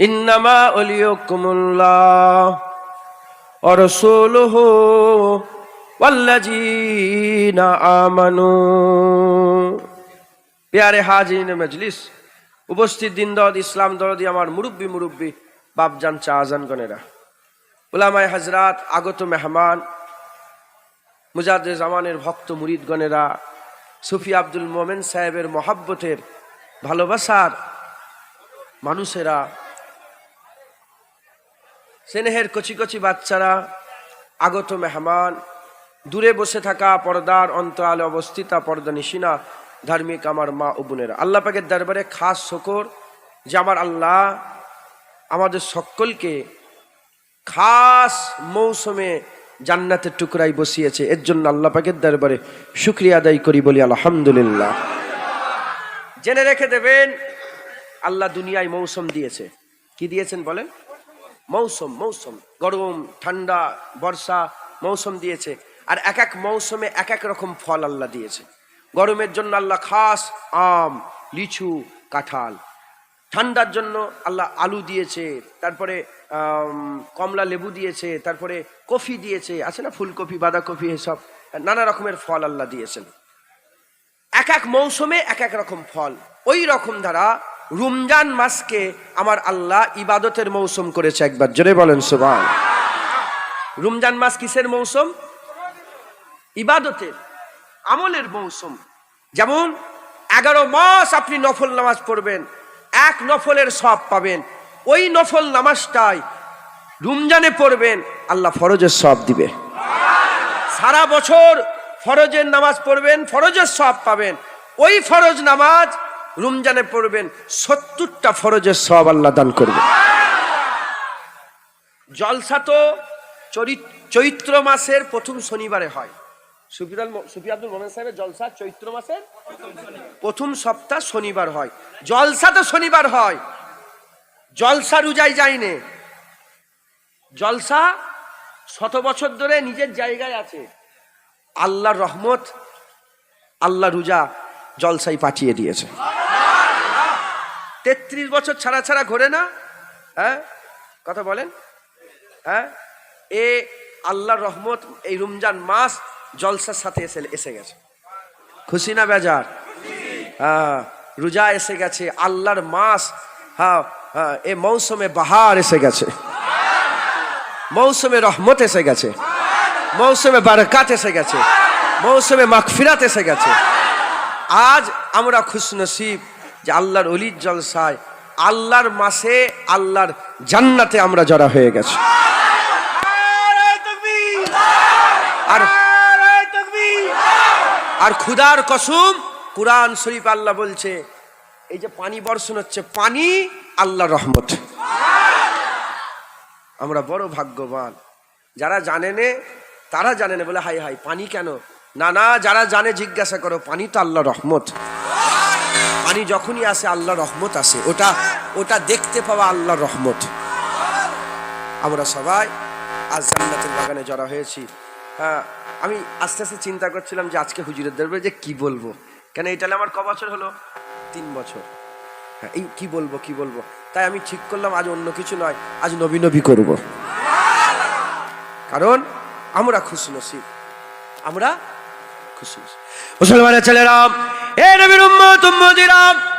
ইন্নামা অলিয়কুমুল্লাহ, অরসুলহ ওয়াল্লাযীনা আমানু। পেয়ারে হাজিন মজলিস, উপস্থিত দিন দদ ইসলাম দরদি আমার মুরব্বী মুরব্বী, বাপজান চাহজানগণেরা ওলামায় হাজরাত আগত মেহমান মুজাদ জামানের ভক্ত মুরিদগণেরা, সুফি আব্দুল মোমেন সাহেবের মহাব্বতের ভালোবাসার মানুষেরা স্নেহের কচি কচি বাচ্চারা, আগত মেহমান, দূরে বসে থাকা পর্দার অন্তরালে অবস্থিতা পর্দা নিশিনা, ধার্মিক আমার মা ও বোনেরা। আল্লাহ পাকের দরবারে খাস শকর যে আমার আল্লাহ আমাদের সকলকে খাস মৌসুমে জান্নাতের টুকরাই বসিয়েছে। এর জন্য আল্লাহ পাকের দরবারে শুক্রিয়া আদায় করি বলি, আলহামদুলিল্লাহ। জেনে রেখে দেবেন, আল্লাহ দুনিয়ায় মৌসুম দিয়েছে। কি দিয়েছেন বলেন? মৌসুম মৌসুম। গরম, ঠান্ডা, বর্ষা মৌসুম দিয়েছে। আর এক এক মৌসুমে এক এক রকম ফল আল্লাহ দিয়েছে। গরমের জন্য আল্লাহ খাস আম, লিচু, কাঁঠাল। ঠান্ডার জন্য আল্লাহ আলু দিয়েছে, তারপরে কমলা লেবু দিয়েছে, তারপরে কফি দিয়েছে, আছে না ফুলকপি, বাঁধাকপি, এসব। নানা রকমের ফল আল্লাহ দিয়েছেন। এক এক মৌসুমে এক এক রকম ফল। ওই রকম ধারা রমজান মাসকে আমার আল্লাহ ইবাদতের মৌসুম করেছে একবার। জোরে বলেন সুবান রমজান মাস কিসের মৌসুম? ইবাদতের, আমলের মৌসুম। যেমন, এগারো মাস আপনি নফল নামাজ পড়বেন, এক নফলের সব পাবেন। ওই নফল নামাজটাই রমজানে পড়বেন, আল্লাহ ফরজের সব দিবে। সারা বছর ফরজের নামাজ পড়বেন, ফরজের সব পাবেন। ওই ফরজ নামাজ রমজানে পড়বেন, সত্তরটা ফরজের সব আল্লাহ দান করবে। জলসা তো চৈত্র মাসের প্রথম শনিবারে হয়। সুফিদাল চৈত্র মাসের প্রথম সপ্তাহ শনিবার হয়। জলসা তো শনিবার হয়। জলসা রুজাই যায়নি জলসা শত বছর ধরে নিজের জায়গায় আছে। আল্লাহর রহমত, আল্লাহ রুজা জলসাই পাঠিয়ে দিয়েছে। তেত্রিশ বছর ছাড়া ছাড়া ঘোরে না? হ্যাঁ? কথা বলেন। হ্যাঁ? এ আল্লাহর রহমত এই রমজান মাস জলসার সাথে এসে এসে গেছে। খুশি না বেজার? হ্যাঁ রোজা এসে গেছে, আল্লাহর মাস হ্যাঁ হ্যাঁ এ মৌসুমে বাহার এসে গেছে। মৌসুমে রহমত এসে গেছে। মৌসুমে বারকাত এসে গেছে। মৌসুমে মাগফিরাত এসে গেছে। আজ আমরা খুশনসিব যে আল্লাহর অলির জলসায়, আল্লাহর মাসে আল্লাহর জান্নাতে আমরা জড়া হয়ে গেছি। আর আর খুদার কসুম, কুরআন শরীফ আল্লাহ বলছে, এই যে পানি বর্ষণ হচ্ছে, পানি আল্লাহ রহমত। আমরা বড় ভাগ্যবান। যারা জানে নে, তারা জানে না বলে হাই হাই পানি কেন? না না, যারা জানে, জিজ্ঞাসা করো, পানি তো আল্লাহ রহমত। পানি যখনই আসে আল্লাহ রহমত আসে। ওটা ওটা দেখতে পাওয়া আল্লাহ রহমত। আমরা সবাই আজ জান্নাতের বাগানে জড়া হয়েছি। হ্যাঁ আমি আস্তে আস্তে চিন্তা করছিলাম যে আজকে হুজুরের দরবারে যে কি বলব? কেন এইটালে আমার ক বছর হলো? তিন বছর। হ্যাঁ এই কি বলব কি বলব? তাই আমি ঠিক করলাম, আজ অন্য কিছু নয়, আজ নবী নবী করব। কারণ আমরা খুশি নসিব আমরা। মুসলমানের ছেলেরা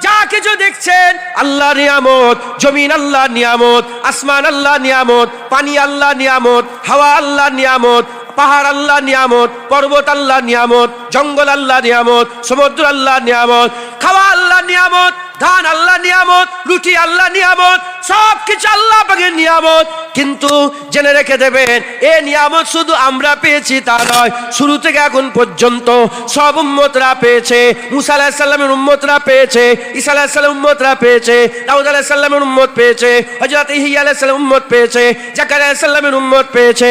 যা কিছু দেখছেন আল্লাহ নিয়ামত জমিন আল্লাহ নিয়ামত আসমান আল্লাহ নিয়ামত পানি আল্লাহ নিয়ামত হাওয়া আল্লাহ নিয়ামত পাহাড় আল্লাহ নিয়ামত পর্বত আল্লাহ নিয়ামত জঙ্গল আল্লাহ নিয়ামত সমুদ্র আল্লাহ নিয়ামত খাওয়া আল্লাহ নিয়ামত ধান আল্লাহ নিয়ামত, রুটি আল্লাহ নিয়ামত সব কিছু আল্লাহ পাকের নিয়ামত। কিন্তু জেনে রেখে দেবেন, এ নিয়ামত শুধু আমরা পেয়েছি তা নয়, শুরু থেকে এখন পর্যন্ত সব উম্মতরা পেয়েছে, মুসা আলাহিসাল্লামের উম্মতরা পেয়েছে, ঈসা আলাহিসাল্লাম উম্মতরা পেয়েছে, দাউদ আলাহিসাল্লামের উম্মত পেয়েছে হজরত ইহিয়া আলাহিসাল্লাম উম্মত পেয়েছে জাকার আলাহিসাল্লামের উম্মত পেয়েছে।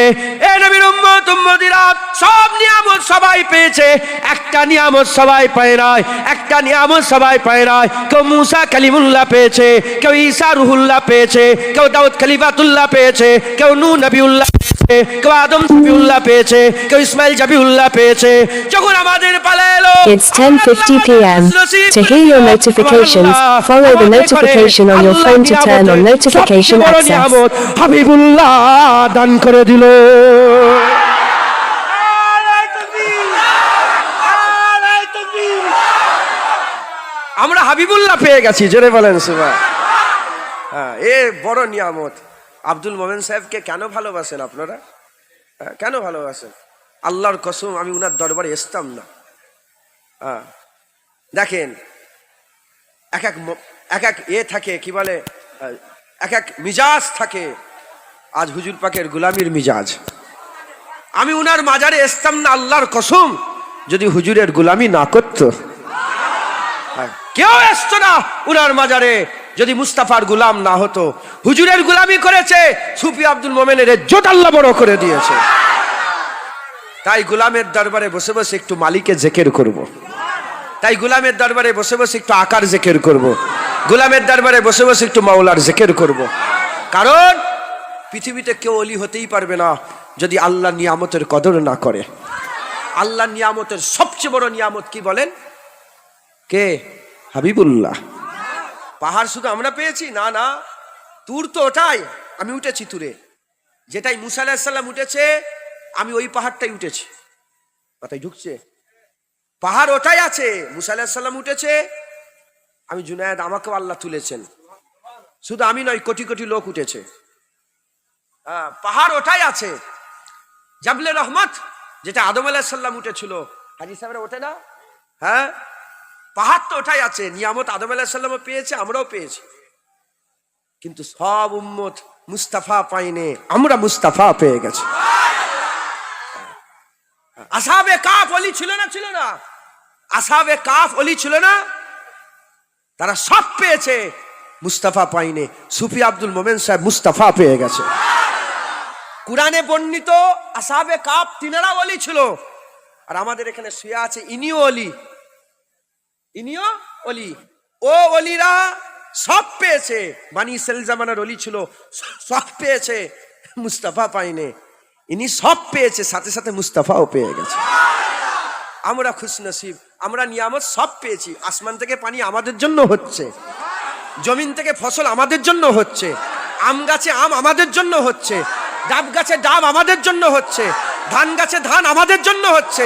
এ নবীর উম্মত, উম্মতিরা, সব নিয়ামত সবাই পেয়েছে, একটা নিয়ামত সবাই পায় নাই, একটা নিয়ামত সবাই পায় নাই, কেউ মুসা কালিমুল্লাহ পেয়েছে কেউ ঈসা রুহুল্লাহ পেয়েছে কেউ দাউদ খলিফাতুল্লাহ পেয়েছে কেউ নূ নবিউল্লাহ পেয়েছে কেউ আদম জাবিউল্লাহ পেয়েছে কেউ ইসমাইল জাবিউল্লাহ পেয়েছে যখন আমাদের পালা এলো It's 10:50 p.m. To hear your notifications, follow the notification on your phone to turn on notification access. Habibullah দান করে দিল আমরা হাবিবুল্লাহ পেয়ে গেছি জোরে বলেন সুবা হ্যাঁ এ বড় নিয়ামত। আব্দুল মোমেন সাহেবকে কেন ভালোবাসেন আপনারা? হ্যাঁ, কেন ভালোবাসেন? আল্লাহর কসম আমি উনার দরবারে আসতাম না। হ্যাঁ দেখেন এক এক এক এক এ থাকে কি বলে এক এক মিজাজ থাকে। আজ হুজুর পাকের গুলামির মিজাজ। আমি উনার মাজারে আসতাম না আল্লাহর কসম। যদি হুজুরের গুলামি না করতো কেউ আসতো না উনার মাজারে যদি মুস্তাফার গুলাম না হতো, হুজুরের গুলামি করেছে, সুফি আব্দুল মোমেনের জোট আল্লাহ বড় করে দিয়েছে তাই গুলামের দরবারে বসে বসে একটু মালিকে জেকের করব। তাই গুলামের দরবারে বসে বসে একটু আকার জেকের করব। গুলামের দরবারে বসে বসে একটু মাওলার জেকের করব। কারণ, পৃথিবীতে কেউ অলি হতেই পারবে না যদি আল্লাহ নিয়ামতের কদর না করে আল্লাহ নিয়ামতের সবচেয়ে বড় নিয়ামত কি বলেন কে হাবিবুল্লাহ। পাহাড় শুধু আমরা পেয়েছি? না না। তুর তো ওটাই। আমি উঠেছি তুরে। যেটাই মুসা আলাহিসাল্লাম উঠেছে, আমি ওই পাহাড়টাই উঠেছি। মাথায় ঢুকছে। পাহাড় ওটাই আছে। মুসা আলাহিসাল্লাম উঠেছে। আমি জুনায়দ, আমাকেও আল্লাহ তুলেছেন। শুধু আমি নয়, কোটি কোটি লোক উঠেছে। পাহাড় ওটাই আছে। জাবলে রহমত, যেটা আদম আলাহিসাল্লাম উঠেছিল। হাজি সাহেবরা ওঠে না? হ্যাঁ? পাহাড় তো ওটাই আছে, নিয়ামত আদম আলাহিসাল্লামও পেয়েছে, আমরাও পেয়েছি। কিন্তু সব উম্মত মুস্তাফা পাইনে আমরা মুস্তাফা পেয়ে গেছি। আসাবে কাফ অলি ছিল না ছিল না? আসাবে কাফ অলি ছিল না? তারা সব পেয়েছে, মুস্তাফা পাইনে সুফি আব্দুল মোমেন সাহেব মুস্তাফা পেয়ে গেছে। কুরআনে বর্ণিত আসাবে কাপ তিনারা অলি ছিল। আর আমাদের এখানে শুয়ে আছে, ইনিও অলি। ইনিও অলি। ও অলিরা সব পেয়েছে। বানি সেল জামানার অলি ছিল, সব পেয়েছে। মুস্তাফা পাইনে ইনি সব পেয়েছে, সাথে সাথে মুস্তাফাও পেয়ে গেছে। আমরা খুশ নসিব আমরা নিয়ামত সব পেয়েছি। আসমান থেকে পানি আমাদের জন্য হচ্ছে। জমিন থেকে ফসল আমাদের জন্য হচ্ছে। আম গাছে আম আমাদের জন্য হচ্ছে। ডাব গাছে ডাব আমাদের জন্য হচ্ছে। ধান গাছে ধান আমাদের জন্য হচ্ছে।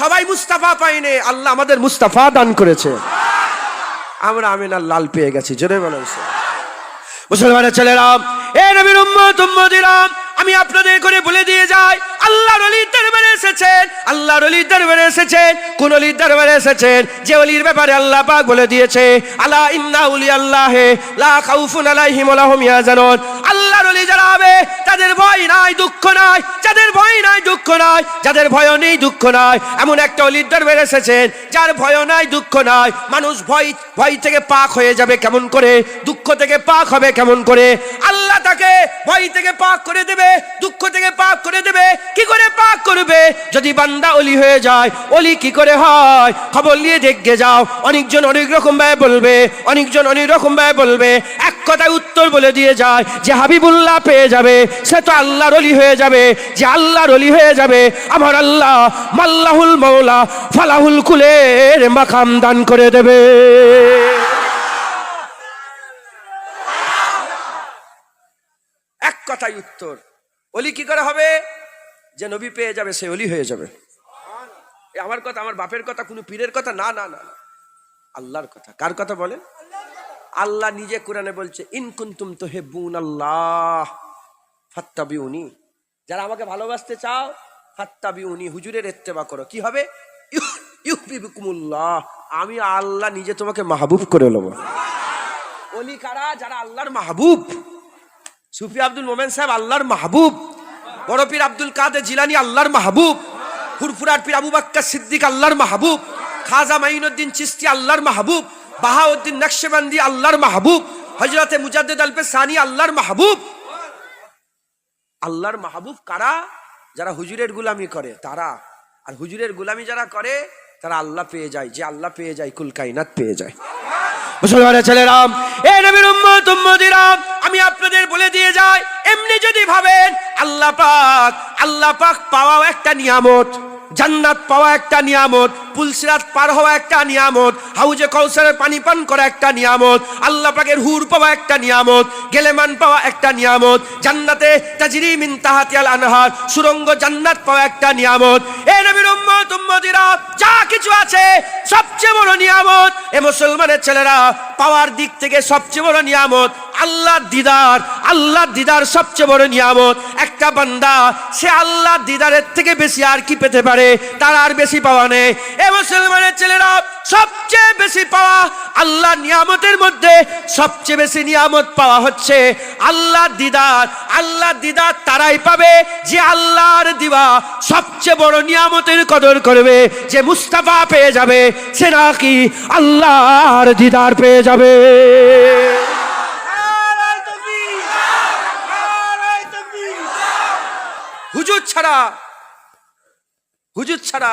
সবাই মুস্তাফা পাইনে আল্লাহ আমাদের মুস্তাফা দান করেছে। আমরা আমিনার লাল পেয়ে গেছি, জোরে বলেন মুসলমানের ছেলেরা, এ নবীর উম্মত, উম্মতিরা, আমি আপনাদের করে বলে দিয়ে যাই, আল্লাহর অলির দরবারে এসেছেন, আল্লাহর অলির দরবারে এসেছেন, কোন অলির দরবারে এসেছেন, যে অলির ব্যাপারে আল্লাহ পাক বলে দিয়েছে, আলা ইন্না উলি আল্লাহে লা খাউফুন আলাইহিম ওয়া লাহুম ইয়াজানুন আল্লাহর অলি যারা হবে, তাদের ভয় নাই, দুঃখ নাই যাদের ভয় নাই, দুঃখ নাই, যাদের ভয় নেই, দুঃখ নাই। এমন একটা অলির দরবারে এসেছেন, যার ভয় নাই, দুঃখ নাই। মানুষ ভয় ভয় থেকে পাক হয়ে যাবে কেমন করে? দুঃখ থেকে পাক হবে কেমন করে? আল্লাহ তাকে ভয় থেকে পাক করে দেবে, দুঃখ থেকে পাক করে দেবে। কি করে পাক করবে? যদি বান্দা অলি হয়ে যায়, অলি কি করে হয়? খবর নিয়ে দেখে যাও। অনেকজন অনেক রকম ভাবে বলবে, অনেকজন অনেক রকম ভাবে বলবে। এক কথায় উত্তর বলে দিয়ে যায় যে হাবিবুল্লাহ পেয়ে যাবে, সে তো আল্লাহর অলি হয়ে যাবে। যে আল্লাহর অলি হয়ে যাবে, আমার আল্লাহ মাল্লাহুল মৌলা ফালাহুল কুলের মাকাম দান করে দেবে। এক কথাই উত্তর অলি কি করে হবে? যে নবী পেয়ে যাবে, সে অলি হয়ে যাবে। আমার কথা, আমার বাপের কথা, কোনো পীরের কথা? না না না। আল্লাহর কথা। কার কথা বলেন আল্লাহ নিজে কোরআনে বলছে, ইন কুনতুম তুহিব্বুন আল্লাহ ফাত্তাবিউনি। যারা আমাকে ভালোবাসতে চাও হাত্তাবি উনি হুজুরের ইত্তেবা করো। কি হবে? আমি আল্লাহ নিজে তোমাকে মাহবুব করে নেব। অলি কারা? যারা আল্লাহর মাহবুব। সুফি আব্দুল মোমেন সাহেব আল্লাহর মাহবুব। বড় পীর আব্দুল কাদের জিলানি আল্লাহর মাহবুব। ফুরফুরার পীর আবু বাক্কা সিদ্দিক আল্লাহর মাহবুব। খাজা মাইনুদ্দিন চিস্তি আল্লাহর মাহবুব। বাহাউদ্দিন নকশবন্দি আল্লাহর মাহবুব। হজরতে মুজাদ্দিদ আলপে সানি আল্লাহর মাহবুব। আল্লাহর মাহবুব কারা? যারা হুজুরের গুলামি করে, তারা। আর হুজুরের গুলামি যারা করে, তারা আল্লাহ পেয়ে যায়, যে আল্লাহ পেয়ে যায়, কুল কাইনাত পেয়ে যায়। মুসলমানের ছেলেরাম এ নবীর উম্মত উম্মতিরাম আমি আপনাদের বলে দিয়ে যাই, এমনি যদি ভাবেন, আল্লাহ পাক আল্লাহ পাক পাওয়াও একটা নিয়ামত। জান্নাত পাওয়া একটা নিয়ামত পুলসিরাত পার হওয়া একটা নিয়ামত, হাউজে কৌসারের পানি পান করা একটা নিয়ামত, আল্লাহ পাকের হুর পাওয়া একটা নিয়ামত, গেলেমান পাওয়া একটা নিয়ামত, জান্নাতে তাজরি মিন তাহাতিয়াল আনহার, সুরঙ্গ জান্নাত পাওয়া একটা নিয়ামত। এ নবীর উম্মত, উম্মতিরা, যা কিছু আছে, সবচেয়ে বড় নিয়ামত। এ মুসলমানের ছেলেরা, পাওয়ার দিক থেকে সবচেয়ে বড় নিয়ামত। আল্লাহর দিদার আল্লাহ দিদার সবচেয়ে বড় নিয়ামত। একটা বান্দা, সে আল্লাহর দিদারের থেকে বেশি আর কি পেতে পারে? তার আর বেশি পাওয়া নেই। এ মুসলমানের ছেলেরা, সবচেয়ে বেশি পাওয়া আল্লাহ নিয়ামতের মধ্যে সবচেয়ে বেশি নিয়ামত পাওয়া হচ্ছে আল্লাহর দিদার। আল্লাহ দিদার তারাই পাবে যে আল্লাহর দিবা সবচেয়ে বড় নিয়ামতের কদর করবে, যে মুস্তাফা পেয়ে যাবে, সে নাকি আল্লাহর দিদার পেয়ে যাবে। হুজুর ছাড়া হুজুর ছাড়া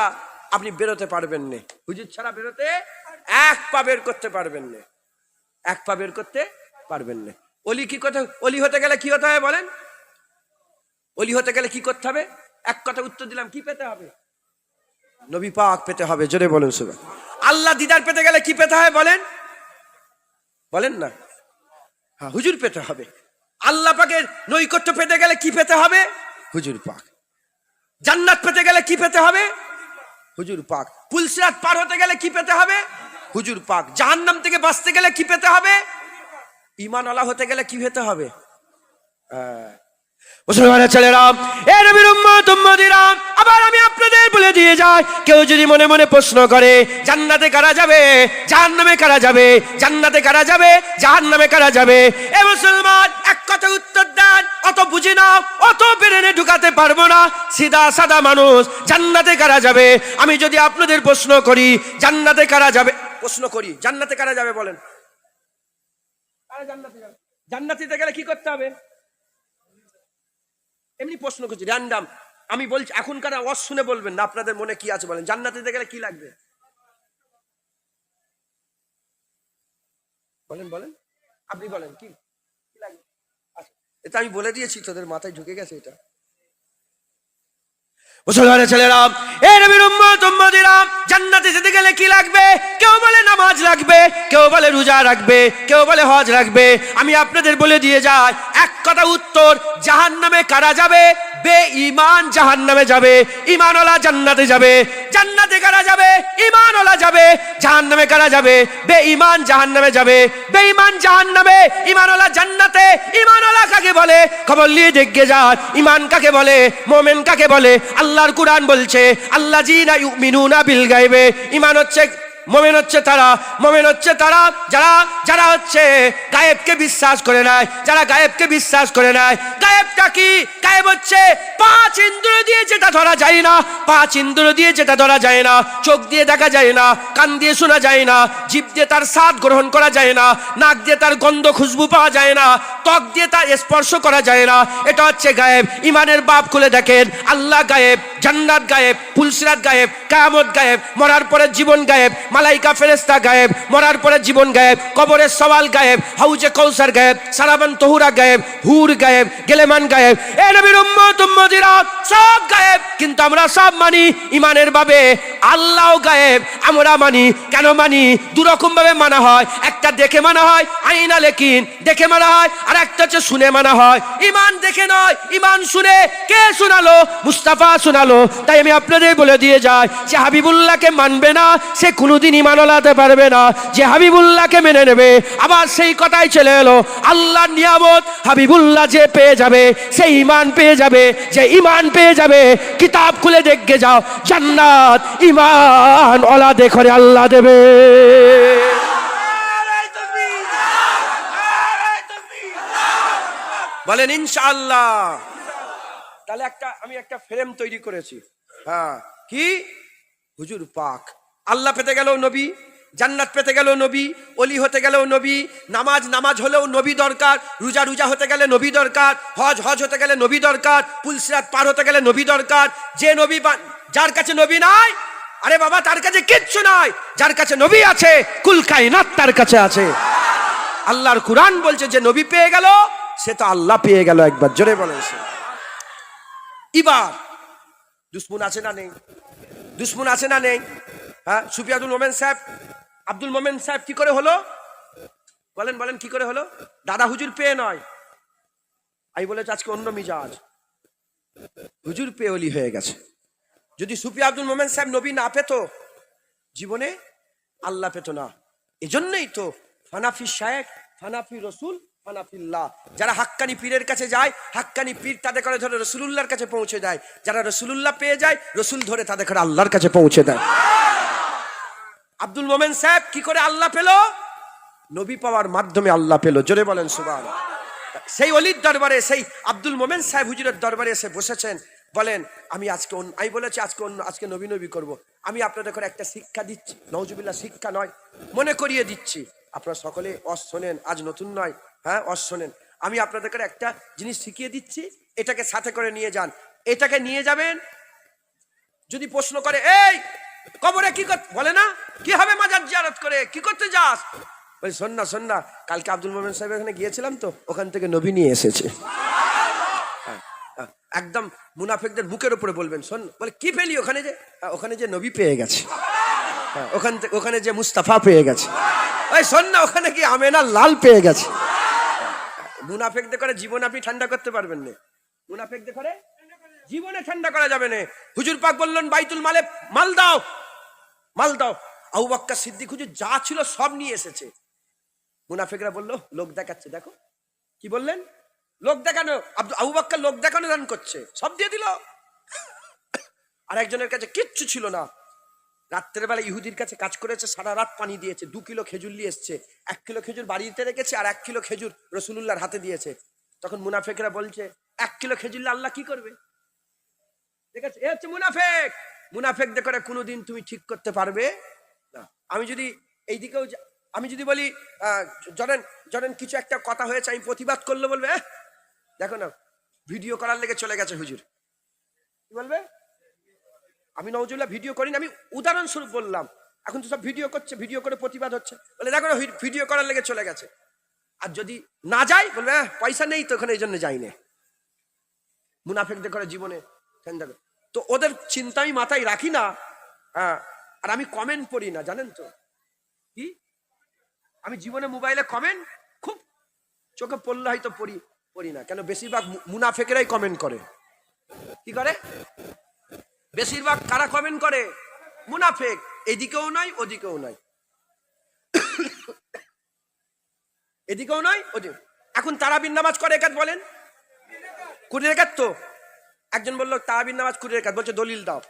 আপনি বেরোতে পারবেন না। হুজুর ছাড়া বেরোতে এক পা বের করতে পারবেন না। এক পা বের করতে পারবেন না। অলি কি কথা, অলি হতে গেলে কি হতে হবে বলেন? অলি হতে গেলে কি করতে হবে? এক কথা উত্তর দিলাম, কি পেতে হবে? নবী পাক পেতে হবে, জোরে বলুন সুবা আল্লাহ দিদার পেতে গেলে কি পেতে হবে বলেন? বলেন না। হ্যাঁ হুজুর পেতে হবে। আল্লাহ পাকের নৈকট্য পেতে গেলে কি পেতে হবে? হুজুর পাক। জান্নাত পেতে গেলে কি পেতে হবে? হুজুর পাক। পুলসিরাত পার হতে গেলে কি পেতে হবে? হুজুর পাক। জাহান্নাম থেকে বাঁচতে গেলে কি পেতে হবে? ইমানওয়ালা হতে গেলে কি পেতে হবে। মুসলমানের ছেলেরা, এ নবীর উম্মত, উম্মতিরা, আবার আমি আপনাদের বলে দিয়ে যাই, কেউ যদি মনে মনে প্রশ্ন করে, জান্নাতে কারা যাবে? জাহান্নামে কারা যাবে? জান্নাতে কারা যাবে? জাহান্নামে কারা যাবে? এ মুসলমান কথা উত্তর দেন, অত বুঝি না, অত বেরেনে ঢুকাতে পারব না। সিধা সাদা মানুষ, জান্নাতে কারা যাবে? আমি যদি আপনাদের প্রশ্ন করি, জান্নাতে কারা যাবে? প্রশ্ন করি, জান্নাতে কারা যাবে বলেন? জান্নাতিতে গেলে কি করতে হবে? এমনি প্রশ্ন করছি র্যান্ডাম আমি বলছি, এখনকার আওয়াজ শুনে বলবেন না, আপনাদের মনে কি আছে বলেন? জান্নাতিতে গেলে কি লাগবে? বলেন বলেন। আপনি বলেন, কি? এটা আমি বলে দিয়েছি, তোদের মাথায় ঢুকে গেছে এটা। মুসলমানের ছেলেরা, এ নবীর উম্মত, উম্মতিরা, জান্নাতে যেতে গেলে কি লাগবে? কেউ বলে নামাজ লাগবে, কেউ বলে রোজা রাখবে, কেউ বলে হজ রাখবে। আমি আপনাদের বলে দিয়ে যাই, এক কথা উত্তর জাহান নামে কারা যাবে? বে ইমান জাহান্নামে যাবে ইমানওয়ালা জান্নাতে যাবে। জান্নাতে কারা যাবে? ইমানওয়ালা যাবে। জাহান্নামে কারা যাবে? বে ইমান জাহান্নামে যাবে। বে ইমান জাহান্নামে ইমানওয়ালা জান্নাতে। ইমানওয়ালা কাকে বলে? খবর নিয়ে দেখে যান। ইমান কাকে বলে? মোমেন কাকে বলে? আল্লাহর কুরআন বলছে আল্লাহ জিনা ইউমিনুনা বিল গায়বে। ইমান হচ্ছে মোমেন হচ্ছে তারা, মোমেন হচ্ছে তারা, যারা যারা হচ্ছে গায়েবকে বিশ্বাস করে নেয়, যারা গায়েবকে বিশ্বাস করে নেয়। গায়েবটা কি? গায়েব হচ্ছে, পাঁচ ইন্দ্র দিয়ে যেটা ধরা যায় না, পাঁচ ইন্দ্র দিয়ে যেটা ধরা যায় না, চোখ দিয়ে দেখা যায় না, কান দিয়ে শোনা যায় না, জিভ দিয়ে তার স্বাদ গ্রহণ করা যায় না, নাক দিয়ে তার গন্ধ খুশবু পাওয়া যায় না, ত্বক দিয়ে তার স্পর্শ করা যায় না। এটা হচ্ছে গায়েব। ইমানের বাপ খুলে দেখেন, আল্লাহ গায়েব, জান্নাত গায়েব পুলসিরাত গায়েব, কায়ামত গায়েব, মরার পরে জীবন গায়েব মালাইকা ফেরেস্তা গায়েব, মরার পরে জীবন গায়েব কবরের সওয়াল গায়েব, হাউজে কৌসার গায়েব, সারাবান তহুরা গায়েব, হুর গায়েব, গেলেমান গায়েব। এ নবীর উম্মত, উম্মতিরা সব গায়েব, কিন্তু আমরা সব মানি ইমানের ভাবে আল্লাহ গায়েব, আমরা মানি। কেন মানি? দুরকম ভাবে মানা হয়। একটা দেখে মানা হয়, আইনা লেকিন দেখে মানা হয়, আর একটা হচ্ছে শুনে মানা হয়। ইমান দেখে নয়, ইমান শুনে কে শোনালো? মুস্তাফা শোনালো। তাই আমি আপনাদের বলে দিয়ে যাই, যে হাবিবুল্লাহকে মানবে না, সে কোনোদিন ইমান ওলাতে পারবে না। যে হাবিবুল্লাহকে মেনে নেবে, আবার সেই কথাই চলে এলো। আল্লাহ নিয়ামত হাবিবুল্লাহ যে পেয়ে যাবে সে ইমান পেয়ে যাবে, যে ইমান পেয়ে যাবে। কিতাব খুলে দেখে যাও, জান্নাত ইমান ওলা দেখরে আল্লাহ দেবে। বলেন, ইনশাআল্লাহ। তাহলে একটা, আমি একটা ফ্রেম তৈরি করেছি। হ্যাঁ কি? হুজুর পাক। আল্লাহ পেতে গেলেও নবী, জান্নাত পেতে গেলেও নবী অলি হতে গেলেও নবী, নামাজ নামাজ হলেও নবী দরকার, রোজা রোজা হতে গেলে নবী দরকার, হজ হজ হতে গেলে নবী দরকার, পুলসিরাত পার হতে গেলে নবী দরকার, যে নবী যার কাছে নবী নাই আরে বাবা, তার কাছে কিচ্ছু নয় যার কাছে নবী আছে, কুল কায়নাত তার কাছে আছে। আল্লাহর কুরআন বলছে, যে নবী পেয়ে গেল, সে তো আল্লাহ পেয়ে গেল একবার। জোরে বলেন সে এবার, দুশ্মন আছে না নেই? দুশ্মন আছে না নেই? হ্যাঁ সুফিয়াদুল মোমেন সাহেব, আব্দুল মোমেন সাহেব কি করে হলো? বলেন বলেন, কি করে হলো? দাদা হুজুর পেয়ে নয়। আমি বলেছি, আজকে অন্য মিজাজ। হুজুর পেয়ে অলি হয়ে গেছে। যদি সুফি আব্দুল মোমেন সাহেব নবী না পেত, জীবনে আল্লাহ পেত না। এজন্যই তো ফানাফি শায়েক ফানাফি রসুল ফানাফিল্লাহ যারা হাক্কানি পীরের কাছে যায়, হাক্কানি পীর তাদের করে ধরে রসুলুল্লাহর কাছে পৌঁছে দেয়। যারা রসুলুল্লাহ পেয়ে যায়, রসুল ধরে তাদের করে আল্লাহর কাছে পৌঁছে দেয়। আব্দুল মোমেন সাহেব কি করে আল্লাহ পেল? নবী পাওয়ার মাধ্যমে আল্লাহ পেল। জোরে বলেন সুবান সেই অলির দরবারে, সেই আব্দুল মোমেন সাহেব হুজুরের দরবারে এসে বসেছেন। বলেন, আমি আজকে অন্য- আমি বলেছি আজকে অন্য আজকে নবী নবী করব। আমি আপনাদের একটা শিক্ষা দিচ্ছি। নওজুবিল্লাহ, শিক্ষা নয়, মনে করিয়ে দিচ্ছি। আপনারা সকলে অস শোনেন, আজ নতুন নয় হ্যাঁ অস শোনেন। আমি আপনাদের একটা জিনিস শিখিয়ে দিচ্ছি, এটাকে সাথে করে নিয়ে যান। এটাকে নিয়ে যাবেন, যদি প্রশ্ন করে, এই, কবরে কি কর বলে না, কি হবে মাজার জিয়ারত করে? কি করতে যাস? বলি, শোন না শোন না, কালকে আব্দুল মোমেন সাহেব এখানে গিয়েছিলাম তো, ওখান থেকে নবী নিয়ে এসেছে। একদম মুনাফেকদের বুকের উপরে বলবেন শোন বলে কি পেলি ওখানে যে? "হ্যাঁ, ওখানে যে নবী পেয়ে গেছে। হ্যাঁ, ওখান থেকে ওখানে যে মুস্তাফা পেয়ে গেছে। ওই শোন না ওখানে কি আমেনা লাল পেয়ে গেছে। মুনাফেকদের করে জীবন আপনি ঠান্ডা করতে পারবেন না। মুনাফেকদের করে জীবনে ঠান্ডা করা যাবে না। হুজুর পাক বললেন বাইতুল মালে মাল দাও মাল দাও। আবু বাক্কা সিদ্দিক হুজুর যা ছিল সব নিয়ে এসেছে। মুনাফেকরা বলল লোক দেখাচ্ছে দেখো। কি বললেন? লোক দেখানো আবু বাক্কা লোক দেখানো দান করছে। সব দিয়ে দিল। আর একজনের কাছে কিচ্ছু ছিল না। রাত্রের বেলা ইহুদির কাছে কাজ করেছে সারা রাত পানি দিয়েছে দু কিলো খেজুর নিয়ে এসছে। এক কিলো খেজুর বাড়িতে রেখেছে আর এক কিলো খেজুর রসুলুল্লাহর হাতে দিয়েছে। তখন মুনাফেকরা বলছে এক কিলো খেজুর আল্লাহ কি করবে? ঠিক আছে এ হচ্ছে মুনাফেক। মুনাফেকদের করে কোনোদিন তুমি ঠিক করতে পারবে না। আমি যদি এই দিকেও আমি যদি বলি জনেন জনেন কিছু একটা কথা হয়েছে আমি প্রতিবাদ করলে বলবে "এহ, দেখো না ভিডিও করার লেগে চলে গেছে হুজুর। কি বলবে? আমি নজরুল্লাহ ভিডিও করি না আমি উদাহরণস্বরূপ বললাম। এখন তো সব ভিডিও করছে ভিডিও করে প্রতিবাদ হচ্ছে। বলে দেখো না ভিডিও করার লেগে চলে গেছে। আর যদি না যাই বলবে "আহ, পয়সা নেই তো ওখানে এই জন্য যাই না মুনাফেকদের করে জীবনে তো ওদের চিন্তা আমি মাথায় রাখি না হ্যাঁ আর আমি কমেন্ট পড়ি না জানেন তো? কি? আমি জীবনে মোবাইলে কমেন্ট খুব চোখে পড়লে হয়তো পড়ি। পড়ি না। কেন বেশিরভাগ মুনাফেকেরাই কমেন্ট করে। কি করে? বেশিরভাগ কারা কমেন্ট করে? মুনাফেক। এদিকেও নয়, ওদিকেও নয়। এদিকেও নয়, ওদিকে এখন তারাবিন নামাজ করে একাত বলেন? কুড়ি রেখাত তো? একজন বলল তারাবিন নামাজ কুড়ি রেখাত। বলছে, দলিল দাও।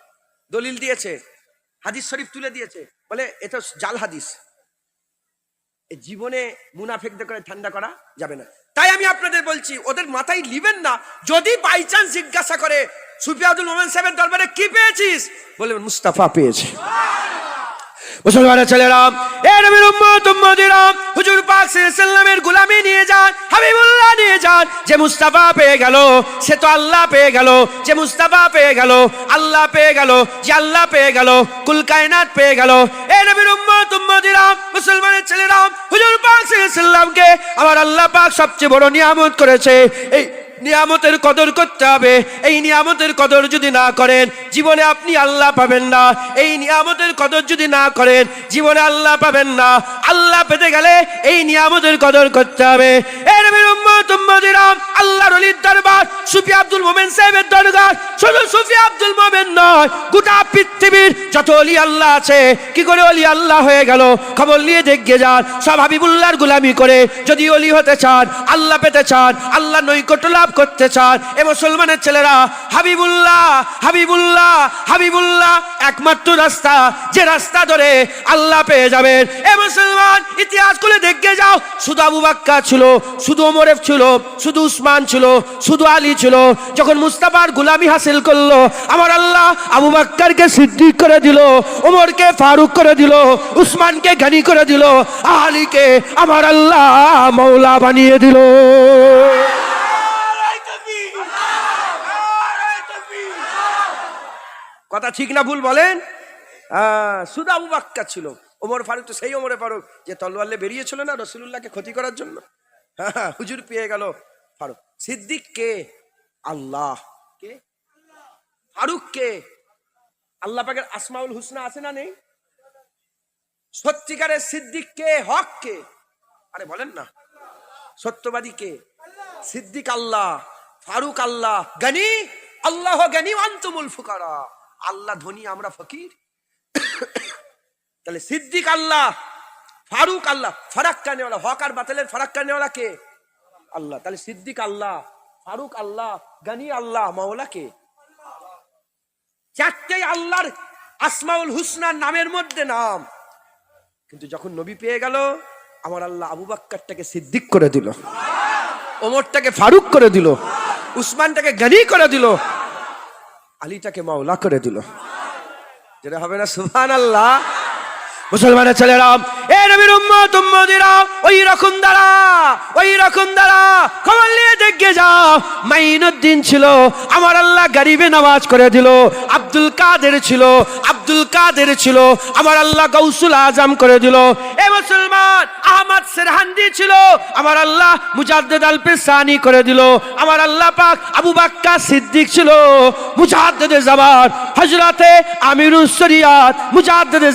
দলিল দিয়েছে। হাদিস শরীফ তুলে দিয়েছে। বলে, এটা জাল হাদিস। জীবনে মুনাফেকদের করে ঠান্ডা করা যাবে না। তাই আমি আপনাদের বলছি, ওদের মাথায় লিবেন না। যদি বাই চান্স জিজ্ঞাসা করে সুফিয়াদুল মোমেন সাহেবের দরবারে কি পেয়েছিস? বলে মুস্তাফা পেয়েছে। মুসলমানের ছেলেরা এ নবীর উম্মত উম্মতিরা হুজুর পাক সাল্লামের গোলামি নিয়ে যান, হাবিবুল্লাহ নিয়ে যান, যে মুস্তাফা পেয়ে গেল, সে তো আল্লাহ পেয়ে গেল, যে মুস্তাফা পেয়ে গেল, আল্লাহ পেয়ে গেল, যে আল্লাহ পেয়ে গেল, কুল কায়নাত পেয়ে গেল। এ নবীর উম্মত উম্মতিরা মুসলমানের ছেলেরা হুজুর পাক সাল্লামকে আমার আল্লাহ পাক সবচেয়ে বড় নিয়ামত করেছে। এই নিয়ামতের কদর করতে হবে। এই নিয়ামতের কদর যদি না করেন, জীবনে আপনি আল্লাহ পাবেন না। এই নিয়ামতের কদর যদি না করেন, জীবনে আল্লাহ পাবেন না। আল্লাহ পেতে গেলে এই নিয়ামতের কদর করতে হবে। এর আল্লাহর অলির দরবার, সুফি আব্দুল মোমেন সাহেবের দরবার শুধু সুফি আব্দুল মোমেন নয়, গোটা পৃথিবীর যত অলি আল্লাহ আছে, কি করে অলি আল্লাহ হয়ে গেল? খবর নিয়ে দেখে যান, সব হাবিবুল্লাহর গুলামি করে, যদি অলি হতে চান, আল্লাহ পেতে চান আল্লাহ নৈকট্য লাভ করতে চান, এ মুসলমানের ছেলেরা, হাবিবুল্লাহ হাবিবুল্লাহ হাবিবুল্লাহ, একমাত্র রাস্তা, যে রাস্তা ধরে আল্লাহ পেয়ে যাবেন। এ মুসলমান, ইতিহাস খুলে দেখে যাও, শুধু আবু বাক্কা ছিল, শুধু ওমরেফ ছিল শুধু উসমান ছিল শুধু আলী ছিল। যখন মুস্তাফার গুলামি হাসিল করল আমার আল্লাহ আবু বাক্কারকে সিদ্দিক করে দিল ওমরকে ফারুক করে দিল উসমানকে গানি করে দিল আলীকে আমার আল্লাহ মৌলা বানিয়ে দিল। কথা ঠিক না ভুল বলেন? আহ, শুধু আবু বাক্কা ছিল। ওমর ফারুক তো সেই ওমরে ফারুক যে তলোয়ারলে বেরিয়েছিল না রসুলুল্লাহকে ক্ষতি করার জন্য। হ্যাঁ, হুজুর পেয়ে গেল ফারুক। সিদ্দিক কে? আল্লাহ কে? ফারুক কে? আল্লাহ পাকের আসমাউল হুসনা আছে না নেই? সত্যিকারের সিদ্দিক কে? হক কে? আরে বলেন না। সত্যবাদী কে? সিদ্দিক আল্লাহ ফারুক আল্লাহ গনি? আল্লাহ গনি আন্তমুল ফুকারা। আল্লাহ ধনী আমরা ফকির। তাহলে সিদ্দিক আল্লাহ ফারুক আল্লাহ ফারাক্কা নেওয়ালা হক আর বাতিলের ফারাক্কা নেওয়ালা কে? আল্লাহ। তাহলে সিদ্দিক আল্লাহ, ফারুক আল্লাহ, গনি আল্লাহ, মাওলা কে? চারটেই আল্লাহর আসমাউল হুসনার নামের মধ্যে নাম। কিন্তু যখন নবী পেয়ে গেল, আমার আল্লাহ আবু বাক্কারটাকে সিদ্দিক করে দিল। ওমরটাকে ফারুক করে দিল। উসমানটাকে গানি করে দিল। আলীটাকে মাওলা করে দিল। যেটা হবে না সুহান আল্লাহ মুসলমানের ছেলেরা এ নবীর ওই রকম দ্বারা, ওই রকম দ্বারা খবর নিয়ে দেখে যাও। মাইনুদ্দিন ছিল, আমার আল্লাহ গরিবে নামাজ করে দিল, আব্দুল কাদের ছিল, আব্দুল কাদের ছিল, আমার আল্লাহ গৌসুল করে দিল। এ মুসলমান, আহমদ সেরহান্দি ছিল, আমার আল্লাহ আল পেসানি করে দিল। আমার আল্লাহ পাক আবু বাক্কা সিদ্দিক ছিল, মুজাদ্দেদ জামান হজরতে আমিরুস শরিয়াত, মুজাদ্দেদ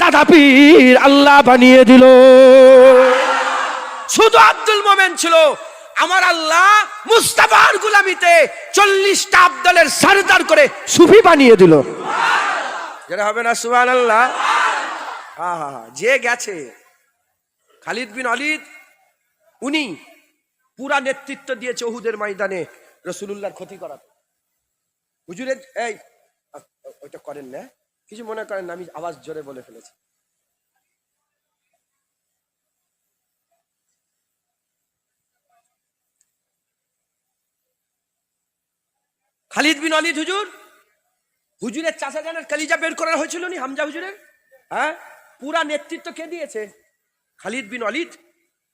দাদা পীর, আল্লাহ বানিয়ে দিল। শুধু আব্দুল মোমেন ছিল। আমার আল্লাহ মুস্তাফার গুলামিতে চল্লিশটা আব্দলের সরদার করে সুফি বানিয়ে দিল। যেটা হবে না সুবান আল্লাহ যে গেছে খালিদ বিন অলিদ উনি পুরা নেতৃত্ব দিয়েছে ওহুদের ময়দানে রসুলুল্লাহর ক্ষতি করাতে। হুজুরের এই ওইটা করেন না কিছু মনে করেন না আমি আওয়াজ জোরে বলে ফেলেছি। খালিদ বিন অলিদ হুজুর? হুজুরের চাচা জানের কালিজা বের করা হয়েছিল নি হামজা হুজুরের? হ্যাঁ? পুরা নেতৃত্ব কে দিয়েছে? খালিদ বিন অলিদ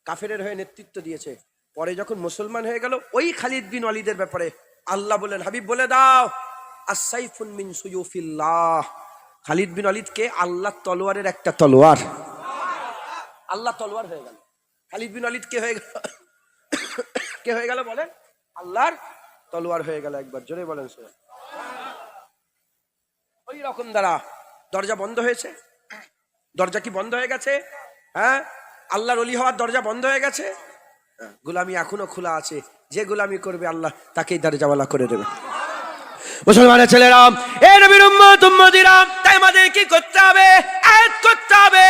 কাফেরের হয়ে নেতৃত্ব দিয়েছে। পরে যখন মুসলমান হয়ে গেল, ওই খালিদ বিন অলিদের ব্যাপারে আল্লাহ বলেন, হাবিব, বলে দাও আসাইফুন মিন সুয়ুফিল্লাহ। খালিদ বিন অলিদকে আল্লাহ তলোয়ারের একটা তলোয়ার। আল্লাহ তলোয়ার হয়ে গেল। খালিদ বিন অলিদ কে হয়ে গেল? কে হয়ে গেল বলেন? আল্লাহর তলোয়ার হয়ে গেল একবার, জোরে বলেন সে ওই রকম দ্বারা দরজা বন্ধ হয়েছে। দরজা কি বন্ধ হয়ে গেছে? হ্যাঁ? আল্লাহর অলি হওয়ার দরজা বন্ধ হয়ে গেছে? গুলামি গোলামি এখনও খোলা আছে। যে গুলামি করবে আল্লাহ তাকেই দরজাওয়ালা করে দেবে। মুসলমানের ছেলেরাম এ নবীর উম্মত, উম্মতিরা তাই আমাদের কি করতে হবে? আয়াত করতে হবে।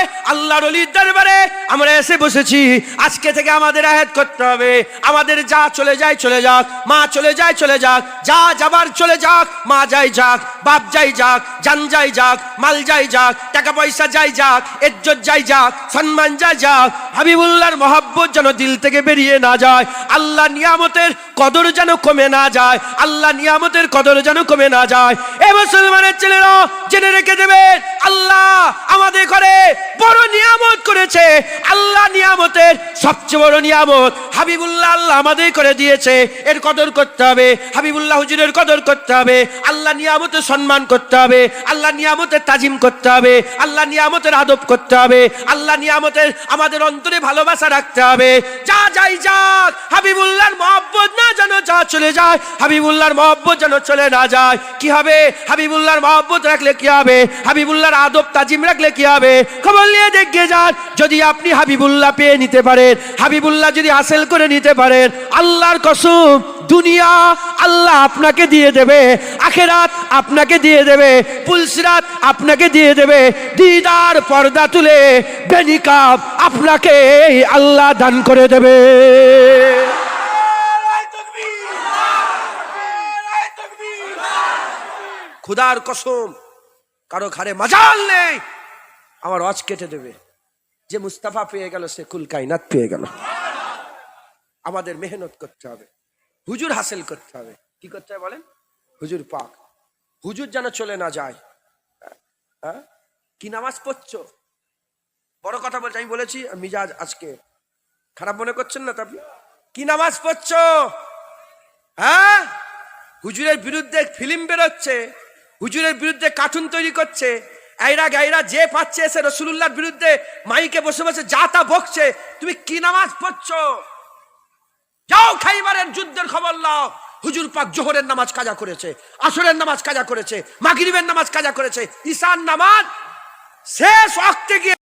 দরবারে আমরা এসে বসেছি। আজকে থেকে আমাদের আয়াত করতে হবে। আমাদের যা চলে যায় চলে যাক। মা চলে যায় চলে যাক। যা যাবার চলে যাক, মা যাই যাক, বাপ যাই যাক, জান যাই যাক, মাল যাই যাক, টাকা পয়সা যাই যাক, ইজ্জত যাই যাক, সম্মান যাই যাক, হাবিবুল্লাহর মহাব্বত যেন দিল থেকে বেরিয়ে না যায়। আল্লাহ নিয়ামতের কদর যেন কমে না যায়। আল্লাহ নিয়ামতের কদর যেন কমে না যায়। এ মুসলমানের ছেলেরা, জেনে রেখে দেবেন। আল্লাহ আমাদের ঘরে বড় নিয়ামত করেছে। আল্লাহ নিয়ামতের সবচেয়ে বড় নিয়ামত হাবিবুল্লাহ আল্লাহ আমাদের করে দিয়েছে। এর কদর করতে হবে, হাবিবুল্লাহ হুজুরের কদর করতে হবে। আল্লাহ নিয়ামতের সম্মান করতে হবে, আল্লাহ নিয়ামতের তাজিম করতে হবে, আল্লাহ নিয়ামতের আদব করতে হবে, আল্লাহ নিয়ামতের আমাদের অন্তরে ভালোবাসা রাখতে হবে। যা যাই যাক, হাবিবুল্লাহর মহব্বত না যেন যা চলে যায়, হাবিবুল্লাহর মহব্বত যেন চলে না যায়। কি হবে? হাবিবুল্লাহর মহব্বত রাখলে কি হবে? হাবিবুল্লাহর আদব তাজিম রাখলে কি হবে? খবর নিয়ে দেখে যান, যদি আপনি হাবিবুল্লাহ পেয়ে নিতে পারেন, হাবিবুল্লাহ যদি হাসিল করে নিতে পারেন, আল্লাহর কসম, দুনিয়া আল্লাহ আপনাকে দিয়ে দেবে, আখেরাত আপনাকে দিয়ে দেবে, পুলসিরাত আপনাকে দিয়ে দেবে, দিদার পর্দা তুলে বেনিকাব আপনাকে আল্লাহ দান করে দেবে। খুদার কসম কারও ঘরে মজাল নেই। আমার অজ কেটে দেবে। যে মুস্তাফা পেয়ে গেল, সে কুল কাইনাত পেয়ে গেল। আমাদের মেহনত করতে হবে। হুজুর হাসিল করতে হবে। কি করতে হবে বলেন? হুজুর পাক। হুজুর যেন চলে না যায়। হ্যাঁ কি নামাজ পড়ছো? বড় কথা বলছি আমি বলেছি, মিজাজ আজকে। খারাপ মনে করছেন না তো কি নামাজ পড়ছো? হ্যাঁ? হুজুরের বিরুদ্ধে ফিল্ম বেরোচ্ছে। হুজুরের বিরুদ্ধে কার্টুন তৈরি করছে। এরা গাইরা যে পাচ্ছে এসে রসুল্লাহর বিরুদ্ধে মাইকে বসে বসে যা তা বকছে, তুমি কি নামাজ পড়ছো? যাও খাইবারের যুদ্ধের খবর লাও হুজুর পাক জোহরের নামাজ কাজা করেছে, আসরের নামাজ কাজা করেছে, মাগরিবের নামাজ কাজা করেছে ঈশান নামাজ শেষ অক্তে গিয়ে